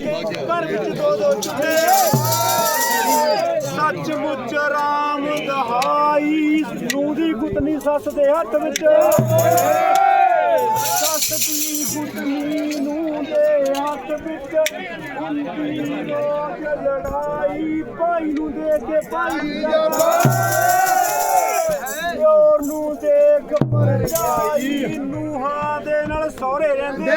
ਕੇ ਘਰ ਵਿੱਚ ਦੋ ਦੋ ਚੁੱਲੇ ਸੱਚ ਰਾਮ ਦਹਾਈ ਨੂੰ ਦੀ ਗੁੱਤਨੀ ਸੱਸ ਦੇ ਹੱਥ ਵਿੱਚ। ਸੱਸ ਦੀ ਗੁੱਤਨੀ ਨੂੰ ਦੇ ਹੱਥ ਵਿੱਚ। ਹੁੰਦੀ ਰੋਜ਼ ਲੜਾਈ ਭਾਈ ਨੂੰ ਦੇ ਕੇ ਭਾਈ ਪਿਓਰ ਨੂੰ ਦੇਖ ਪਰਜਾਈ, ਨੂਹਾਂ ਦੇ ਨਾਲ ਸਹੁਰੇ ਰਹਿੰਦੇ।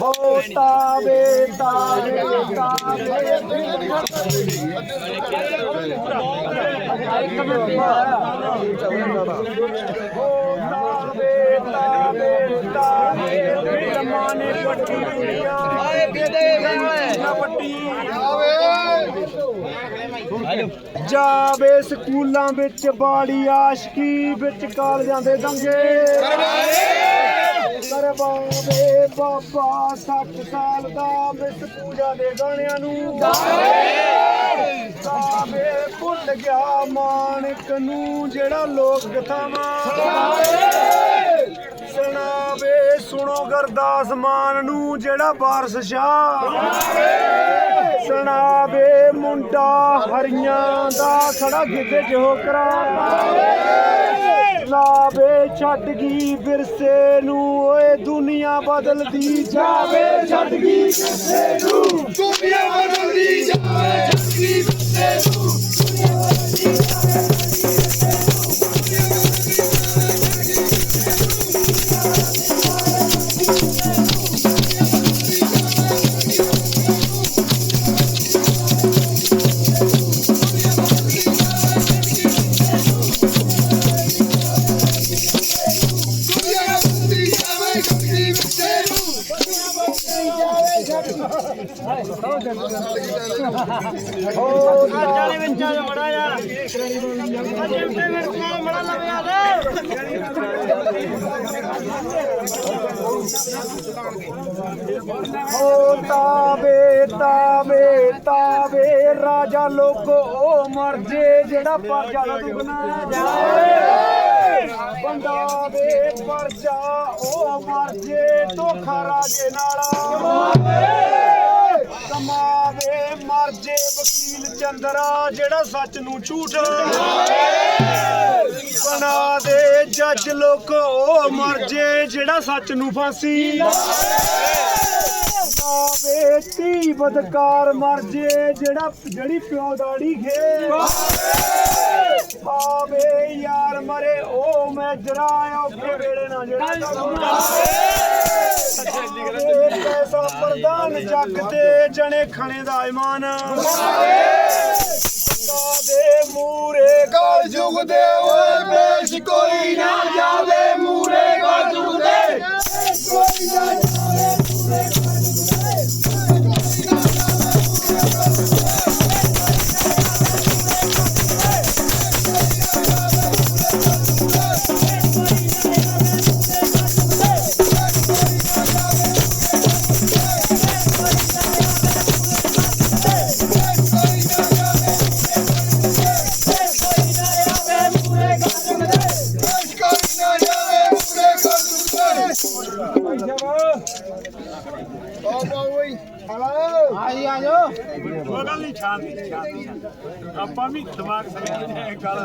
ਹੋ ਤਾਵੇ ਤਾਵੇ ਤਾਵੇ ਫਿਲਮਾਂ ਪੱਟੀ ਦੁਨੀਆ ਆਏ ਕਿਤੇ ਪੱਟੀ ਜਾਵੇ ਸਕੂਲਾਂ ਵਿੱਚ ਬਾੜੀ ਆਸ਼ਕੀ ਵਿੱਚ ਕਾਲਜਾਂ ਦੇ ਦੰਗੇ। ਕਰਵਾਵੇ ਬਾਬਾ 60 ਸਾਲ ਦਾ ਮਿਸ ਪੂਜਾ ਦੇ ਗਾਣਿਆਂ ਨੂੰ ਗਾਵੇ ਭੁੱਲ ਗਿਆ ਮਾਨਕ ਨੂੰ ਜਿਹੜਾ ਲੋਕ ਕਥਾਵਾਂ ਸੁਣਾਵੇ ਸੁਣੋ ਗਰਦਾਸ ਮਾਨ ਨੂੰ ਜਿਹੜਾ ਵਾਰਸ ਸ਼ਾਹ ਸੁਣਾਵੇ ਮੁੰਡਾ ਹਰੀਆਂ ਦਾ ਸੜਾ ਗਿੱਧੇ ਜੋ ਕਰਾ ਲਾਵੇ ਛੱਡ ਗਈ ਵਿਰਸੇ ਨੂੰ, ਓਏ ਦੁਨੀਆ ਬਦਲਦੀ ਜਾਵੇ। ਛੱਡ ਗਈ ਵਿਰਸੇ ਨੂੰ, ਦੁਨੀਆ ਬਦਲਦੀ ਜਾਵੇ ਜੱਗੀ ਬੱਤੇ ਨੂੰ। ਚਾਲੇ ਵਿੱਚ ਆ ਬੜਾ ਆ ਅਜੇ ਤੇ ਮੇਰੇ ਕੋਲ ਬੜਾ ਲਵਿਆ ਦੇ ਓ ਤਾਵੇ ਤਾਵੇ ਤਾਵੇ, ਰਾਜਾ ਲੋਕੋ, ਉਹ ਮਰ ਜੇ, ਜਿਹੜਾ ਪਰਜਾ ਦਾ ਦੁਗਣਾ ਜਾਏ। ਬੰਦਾ ਦੇ ਪਰਜਾ, ਉਹ ਮਰ ਜੇ, ਧੋਖਾ ਰਾਜੇ ਨਾਲ ਕਮਾਵੇ ਮਰ ਜੇ ਵਕੀਲ ਚੰਦਰਾ, ਜਿਹੜਾ ਸੱਚ ਨੂੰ ਝੂਠ ਬਣਾ ਦੇ। ਜੱਜ ਲੋਕ ਮਰ ਜੇ, ਜਿਹੜਾ ਸੱਚ ਨੂੰ ਫਾਂਸੀ ਲਾਵੇ। ਧੀ ਬਦਕਾਰ ਮਰ ਜੇ, ਜਿਹੜਾ, ਜਿਹੜੀ ਪਿਓ ਦਾੜੀ ਖੇ ਆਵੇ ਯਾਰ ਮਰੇ, ਉਹ ਮੈਂ ਜਰਾ ਔਖੇ ਵੇਲੇ ਨਾ ਜਿਹੜਾ ਆਵੇ ਪ੍ਰਧਾਨ ਜੱਗ ਤੇ ਜਣੇ ਖਣੇ ਦਾ ਇਮਾਨ ਦੇ ਮੂਰੇ ਕਾਲ ਜੁਗ ਦੇ ਓਏ ਪੇਸ਼ ਕੋਈ ਨਾ ਜਾਵੇ ਓਏ ਹਲੋ ਉਹ ਨਹੀਂ ਸ਼ਾਂਤੀ ਸ਼ਾਂਤੀ ਆਪਾਂ ਵੀ ਦਿਮਾਗ ਸਮਝਦੇ ਹਾਂ ਗੱਲ।